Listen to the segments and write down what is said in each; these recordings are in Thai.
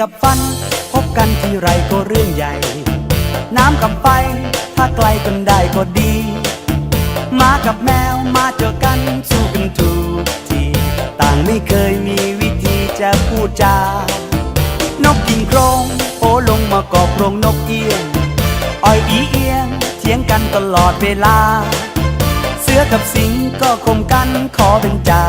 กับฟัน พบกันที่ไรก็เรื่องใหญ่ น้ำกับไฟ ถ้าไกลกันได้ก็ดีหมากับแมวมาเจอกันสู้กันถูกที ต่างไม่เคยมีวิธีจะพูดจา นกกินโครงโอลงมากอบโรงนกเอียงอ้อยอีเอียงเถียงกันตลอดเวลา เสือกับสิงก็คมกันขอเป็นเจ้า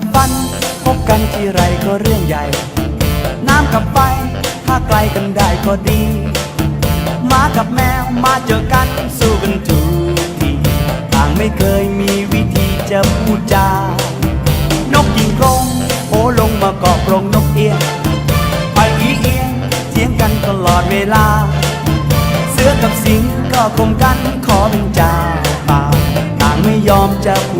กับฟัน พบกันที่ไรก็เรื่องใหญ่ น้ำกับไฟ ถ้าไกลกันได้ก็ดีหมากับแมวมาเจอกันสู้กันทุกทีต่างไม่เคยมีวิธีจะพูดจา นกยิงกรงโอลงมาเกาะกรงนกเอียงไปอีเอียงเถียงกันตลอดเวลา เสือกับสิงก็คมกันขอเป็นจ้าป่าต่างไม่ยอมจะพู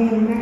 Amen.